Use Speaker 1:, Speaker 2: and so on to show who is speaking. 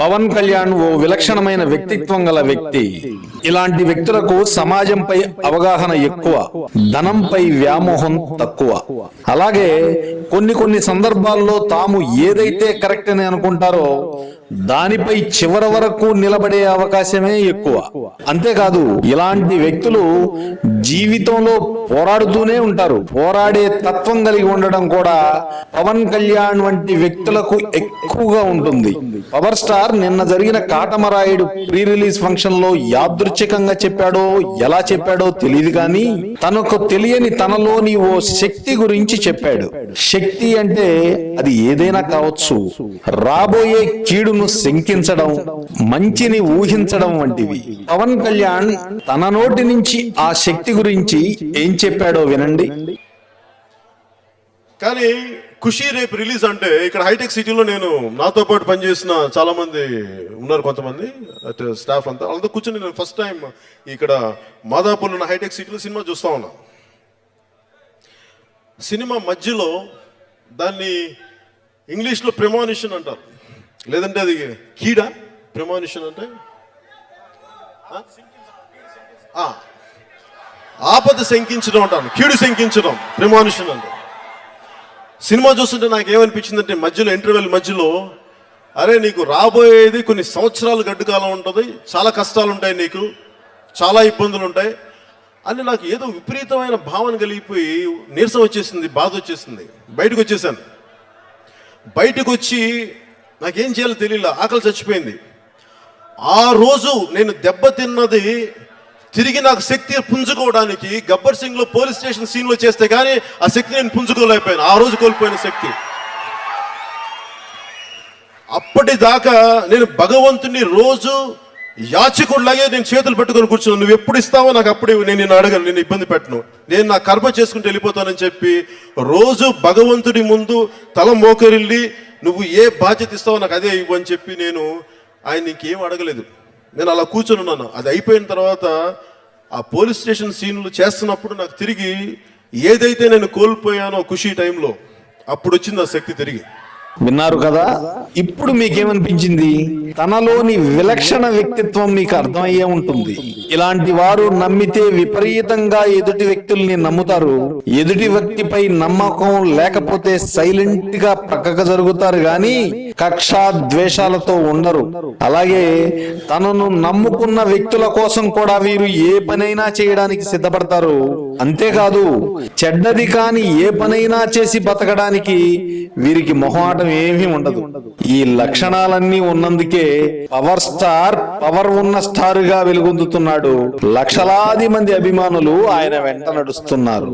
Speaker 1: పవన్ కళ్యాణ్ ఓ విలక్షణమైన వ్యక్తిత్వం గల వ్యక్తి. ఇలాంటి వ్యక్తులకు సమాజంపై అవగాహన ఎక్కువ ధనంపై వ్యామోహం తక్కువ. అలాగే కొన్ని కొన్ని సందర్భాల్లో తాము ఏదైతే కరెక్ట్ అని అనుకుంటారో దానిపై చివరి వరకు నిలబడే అవకాశమే ఎక్కువ. అంతేకాదు ఇలాంటి వ్యక్తులు జీవితంలో పోరాడుతూనే ఉంటారు. పోరాడే తత్వం కలిగి ఉండడం కూడా పవన్ కళ్యాణ్ వంటి వ్యక్తులకు ఎక్కువగా ఉంటుంది. పవర్ స్టార్ నిన్న జరిగిన కాటమరాయుడు ప్రీ రిలీజ్ ఫంక్షన్లో యాదృచ్ఛికంగా చెప్పాడో ఎలా చెప్పాడో తెలియదు కానీ తనకు తెలియని తనలోని ఓ శక్తి గురించి చెప్పాడు. శక్తి అంటే అది ఏదైనా కావచ్చు. రాబోయే కీడును శంకించడం మంచిని ఊహించడం వంటివి. పవన్ కళ్యాణ్ తన నోటి నుంచి ఆ శక్తి గురించి ఏం చెప్పాడో వినండి.
Speaker 2: కానీ ఖుషి రేపు రిలీజ్ అంటే ఇక్కడ హైటెక్ సిటీలో నేను నాతో పాటు పనిచేసిన చాలా మంది ఉన్నారు కొంతమంది స్టాఫ్ అంతా. వాళ్ళతో కూర్చొని నేను ఫస్ట్ టైం ఇక్కడ మాదాపూర్లో ఉన్న హైటెక్ సిటీలో సినిమా చూస్తా ఉన్నా. సినిమా మధ్యలో దాన్ని ఇంగ్లీష్లో ప్రెమానిషన్ అంటారు. లేదంటే అది కీడా? ప్రెమానిషన్ అంటే. ఆపద శంకించడం అంటాను కీడు శంకించడం ప్రెమానిషన్ అంటే. సినిమా చూస్తుంటే నాకు ఏమనిపించిందంటే మధ్యలో ఇంటర్వెల్ మధ్యలో అరే నీకు రాబోయేది కొన్ని సంవత్సరాలు గడ్డు కాలం ఉంటుంది చాలా కష్టాలు ఉంటాయి నీకు చాలా ఇబ్బందులు ఉంటాయి అని నాకు ఏదో విపరీతమైన భావన కలిగిపోయి నీరసం వచ్చేసింది బాధ వచ్చేసింది. బయటకు వచ్చేసాను బయటకు వచ్చి నాకేం చేయాలో తెలియలే ఆకలి చచ్చిపోయింది. ఆ రోజు నేను దెబ్బతిన్నది తిరిగి నాకు శక్తి పుంజుకోవడానికి గబ్బర్ సింగ్లో పోలీస్ స్టేషన్ సీన్లో చేస్తే కానీ ఆ శక్తి నేను పుంజుకోలేకపోయాను. ఆ రోజు కోల్పోయిన శక్తి. అప్పటిదాకా నేను భగవంతుని రోజు యాచకుడిలాగే నేను చేతులు పెట్టుకొని కూర్చున్నాను. నువ్వు ఎప్పుడు ఇస్తావో నాకు అప్పుడు నేను నేను అడగను నేను ఇబ్బంది పెట్టను. నేను నా కర్మ చేసుకుంటూ వెళ్ళిపోతానని చెప్పి రోజు భగవంతుడి ముందు తల మోకరిల్లి నువ్వు ఏ బాధ్యత ఇస్తావో నాకు అదే ఇవ్వు అని చెప్పి నేను ఆయన ఇంకేం అడగలేదు. నేను అలా కూర్చొని ఉన్నాను. అది అయిపోయిన తర్వాత ఆ పోలీస్ స్టేషన్ సీన్లు చేస్తున్నప్పుడు నాకు తిరిగి ఏదైతే నేను కోల్పోయానో ఖుషి టైంలో అప్పుడు వచ్చింది ఆ శక్తి తిరిగి.
Speaker 1: విన్నారు కదా? ఇప్పుడు మీకేమనిపించింది? తనలోని విలక్షణ వ్యక్తిత్వం మీకు అర్థమయ్యే ఉంటుంది. ఇలాంటి వారు నమ్మితే విపరీతంగా ఎదుటి వ్యక్తుల్ని నమ్ముతారు. ఎదుటి వ్యక్తిపై నమ్మకం లేకపోతే సైలెంట్గా పక్కకు జరుగుతారు గాని కక్షా ద్వేషాలతో ఉండరు. అలాగే తనను నమ్ముకున్న వ్యక్తుల కోసం కూడా వీరు ఏ పనైనా చేయడానికి సిద్ధపడతారు. అంతేకాదు చెడ్డది కాని ఏ పనైనా చేసి బతకడానికి వీరికి మొహమాటం ఏమీ ఉండదు. ఈ లక్షణాలన్నీ ఉన్నందుకే పవర్ స్టార్ పవర్ ఉన్న స్టార్గా వెలుగొందుతున్నాడు. లక్షలాది మంది అభిమానులు ఆయన వెంట నడుస్తున్నారు.